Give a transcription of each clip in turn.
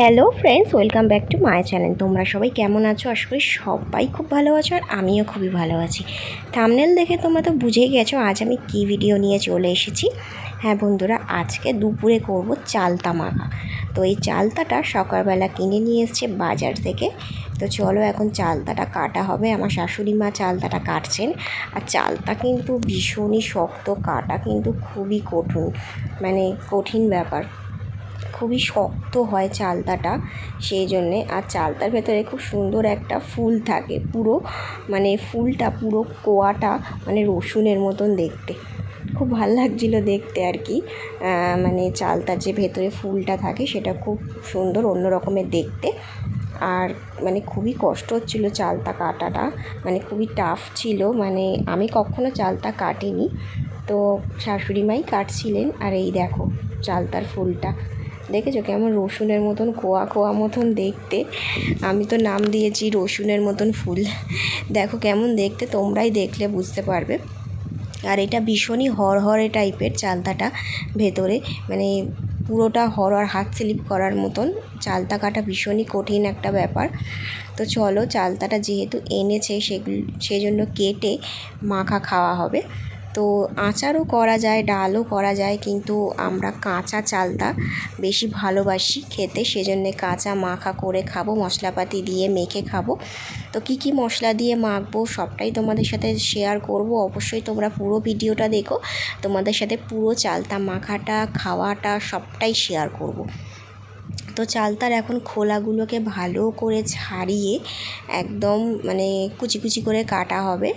Hello friends, welcome back to my channel. তোমরা সবাই কেমন আছো? আশা করি সবাই খুব ভালো আছো আর আমিও খুবই ভালো আছি। থামনেল দেখে তোমরা তো বুঝেই গেছো, আজ আমি কি ভিডিও নিয়ে চলে এসেছি। হ্যাঁ বন্ধুরা, আজকে দুপুরে করব চালতা মাখা তো এই চালতাটা সকালবেলা কিনে নিয়ে এসছে বাজার থেকে। তো চলো এখন চালতাটা কাটা হবে। আমার শাশুড়ি মা চালতাটা কাটছেন। আর চালতা কিন্তু ভীষণই শক্ত, কাটা কিন্তু খুবই কঠিন মানে কঠিন ব্যাপার। খুবই শক্ত হয় চালতাটা, সেই জন্যে। আর চালতার ভেতরে খুব সুন্দর একটা ফুল থাকে পুরো মানে ফুলটা পুরো কোয়াটা মানে রসুনের মতন দেখতে। খুব ভালো লাগছিল দেখতে আর কি। মানে চালতার যে ভেতরে ফুলটা থাকে সেটা খুব সুন্দর অন্য রকমের দেখতে। আর মানে খুবই কষ্ট হচ্ছিল চালতা কাটাটা মানে খুবই টাফ ছিল। মানে আমি কখনো চালতা কাটিনি। তো শাশুড়ি মাই কাটছিলেন। আর এই দেখো চালতার ফুলটা। দেখেছ কেমন রসুনের মতন, কোয়া কোয়া মতন দেখতে? আমি তো নাম দিয়েছি রসুনের মতন ফুল। দেখো কেমন দেখতে, তোমরাই দেখলে বুঝতে পারবে। আর এটা ভীষণই হরহরে টাইপের চালতাটা ভেতরে। মানে পুরোটা হরহর হাত স্লিপ করার মতন। চালতা কাটা ভীষণই কঠিন একটা ব্যাপার। তো চলো চালতাটা যেহেতু এনেছে, সেগুলো সেজন্য কেটে মাখা খাওয়া হবে। তো আচারও করা যায়, ডালও করা যায়, কিন্তু আমরা কাঁচা চালতা বেশি ভালোবাসি খেতে। সেজন্যে কাঁচা মাখা করে খাব, মশলাপাতি দিয়ে মেখে খাব। তো কি কি মশলা দিয়ে মাখবো সবটাই তোমাদের সাথে শেয়ার করব। অবশ্যই তোমরা পুরো ভিডিওটা দেখো। তোমাদের সাথে পুরো চালতা মাখাটা, খাওয়াটা সবটাই শেয়ার করব। তো চালতার এখন খোলাগুলোকে ভালো করে ছাড়িয়ে একদম মানে কুচি কুচি করে কাটা হবে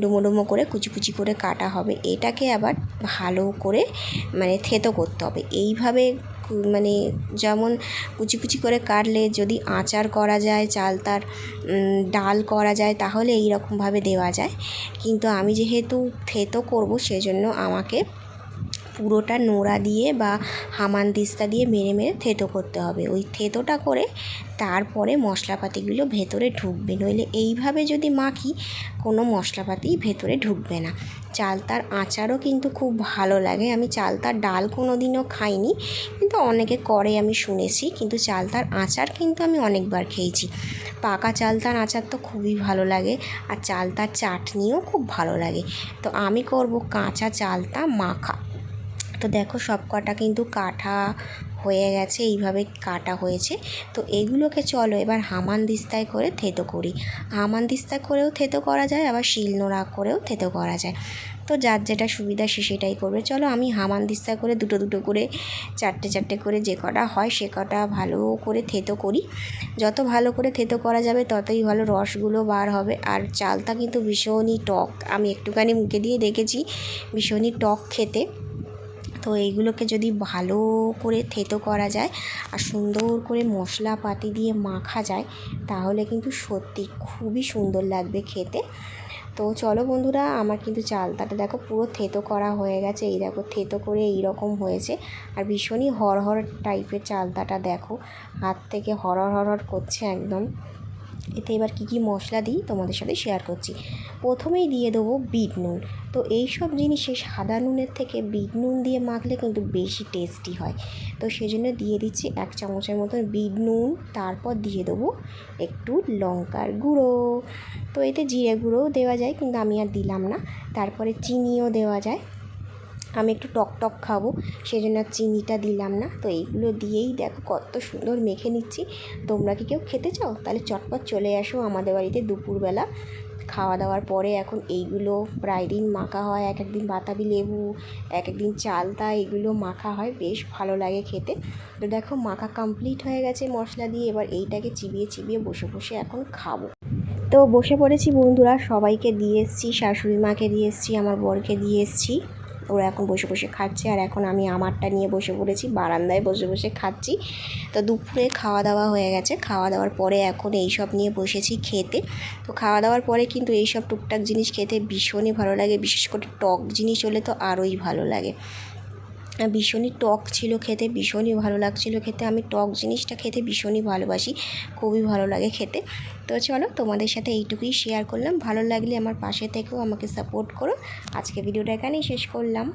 ডুমো ডুমো করে কুচি কুচি করে কাটা হবে। এটাকে আবার ভালো করে মানে থেতো করতে হবে। এইভাবে মানে যেমন কুচি কুচি করে কাটলে যদি আচার করা যায় চালতার উম, ডাল করা যায় তাহলে এই রকমভাবে দেওয়া যায়। কিন্তু আমি যেহেতু থেতো করব সেজন্য আমাকে পুরোটা নোড়া দিয়ে বা হামান দিস্তা দিয়ে মেরে মেরে থেতো করতে হবে। ওই থেতোটা করে তারপরে মশলাপাতিগুলো ভেতরে ঢুকবে। নইলে এইভাবে যদি মাখি, কোনো মশলাপাতি ভেতরে ঢুকবে না। চালতার আচারও কিন্তু খুব ভালো লাগে। আমি চালতার ডাল কোনো দিনও খাইনি, কিন্তু অনেকে করে, আমি শুনেছি। কিন্তু চালতার আচার কিন্তু আমি অনেকবার খেয়েছি। পাকা চালতার আচার তো খুবই ভালো লাগে, আর চালতার চাটনিও খুব ভালো লাগে। তো আমি করব কাঁচা চালতা মাখা। তো দেখো সব কটা কিন্তু কাটা হয়ে গেছে, এইভাবে কাটা হয়েছে। তো এগুলোকে চলো এবার হামান দিস্তায় করে থেতো করি। হামান দিস্তায় করেও থেতো করা যায়, আবার শিল নোড়া করেও থেতো করা যায়। তো যার যেটা সুবিধা সে সেটাই করবে। চলো আমি হামান দিস্তায় করে দুটো দুটো করে, চারটে চারটে করে যে কটা হয় সে কটা ভালো করে থেতো করি। যত ভালো করে থেতো করা যাবে ততই ভালো রসগুলো বার হবে। আর চালটা কিন্তু ভীষণই টক। আমি একটুখানি মুখে দিয়ে দেখেছি, ভীষণই টক খেতে। তো এইগুলোকে যদি ভালো করে থেতো করা যায় আর সুন্দর করে মশলাপাতি দিয়ে মাখা যায়, তাহলে কিন্তু সত্যি খুবই সুন্দর লাগবে খেতে। তো চলো বন্ধুরা, আমার কিন্তু চালতাটা দেখো পুরো থেতো করা হয়ে গেছে। এই দেখো থেতো করে এই রকম হয়েছে। আর ভীষণই হরহর টাইপের চালতাটা দেখো। হাত থেকে হরহর হরহর করছে একদম। এতে এবার কী কী মশলা দিই তোমাদের সাথে শেয়ার করছি। প্রথমেই দিয়ে দেবো বিট নুন। তো এই সব জিনিসে সাদা নুনের থেকে বিট নুন দিয়ে মাখলে কিন্তু বেশি টেস্টি হয়। তো সেই জন্য দিয়ে দিচ্ছি এক চামচের মতন বিট নুন, তারপর দিয়ে দেবো একটু লঙ্কার গুঁড়ো। তো এতে জিরে গুঁড়োও দেওয়া যায়, কিন্তু আমি আর দিলাম না। তারপরে চিনিও দেওয়া যায়। আমি একটু টক টক খাব সেই জন্য চিনিটা দিলাম না। তো এইগুলো দিয়েই দেখো কত সুন্দর মেখে নিচ্ছি। তোমরা কি কেউ খেতে চাও? তাহলে চটপট চলে আসো আমাদের বাড়িতে দুপুরবেলা। খাওয়া দাওয়ার পরে এখন এইগুলো প্রায় দিন মাখা হয়, এক একদিন বাতাবি লেবু, এক একদিন চালতা, এগুলো মাখা হয়, বেশ ভালো লাগে খেতে। তো দেখো মাখা কমপ্লিট হয়ে গেছে মশলা দিয়ে, এবার এইটাকে চিবিয়ে চিবিয়ে বসে বসে এখন খাব। তো বসে পড়েছি বন্ধুরা, সবাইকে দিয়ে এসেছি শাশুড়ি মাকে দিয়ে এসেছি, আমার বরকে দিয়ে এসেছি। ওরা এখন বসে বসে খাচ্ছে আর এখন আমি আমারটা নিয়ে বসে পড়েছি, বারান্দায় বসে বসে খাচ্ছি। তো দুপুরে খাওয়া দাওয়া হয়ে গেছে, খাওয়া দাওয়ার পরে এখন এইসব নিয়ে বসেছি খেতে। তো খাওয়া দাওয়ার পরে কিন্তু এই সব টুকটাক জিনিস খেতে ভীষণই ভালো লাগে, বিশেষ করে টক জিনিস হলে তো আরোই ভালো লাগে। ভীষণই টক ছিল খেতে, ভীষণই ভালো লাগছিল খেতে। আমি টক জিনিসটা খেতে ভীষণই ভালোবাসি, খুবই ভালো লাগে খেতে। তো চলো তোমাদের সাথে এইটুকুই শেয়ার করলাম। ভালো লাগলে আমার পাশে থেকেও আমাকে সাপোর্ট করো। আজকে ভিডিওটা এখানেই শেষ করলাম।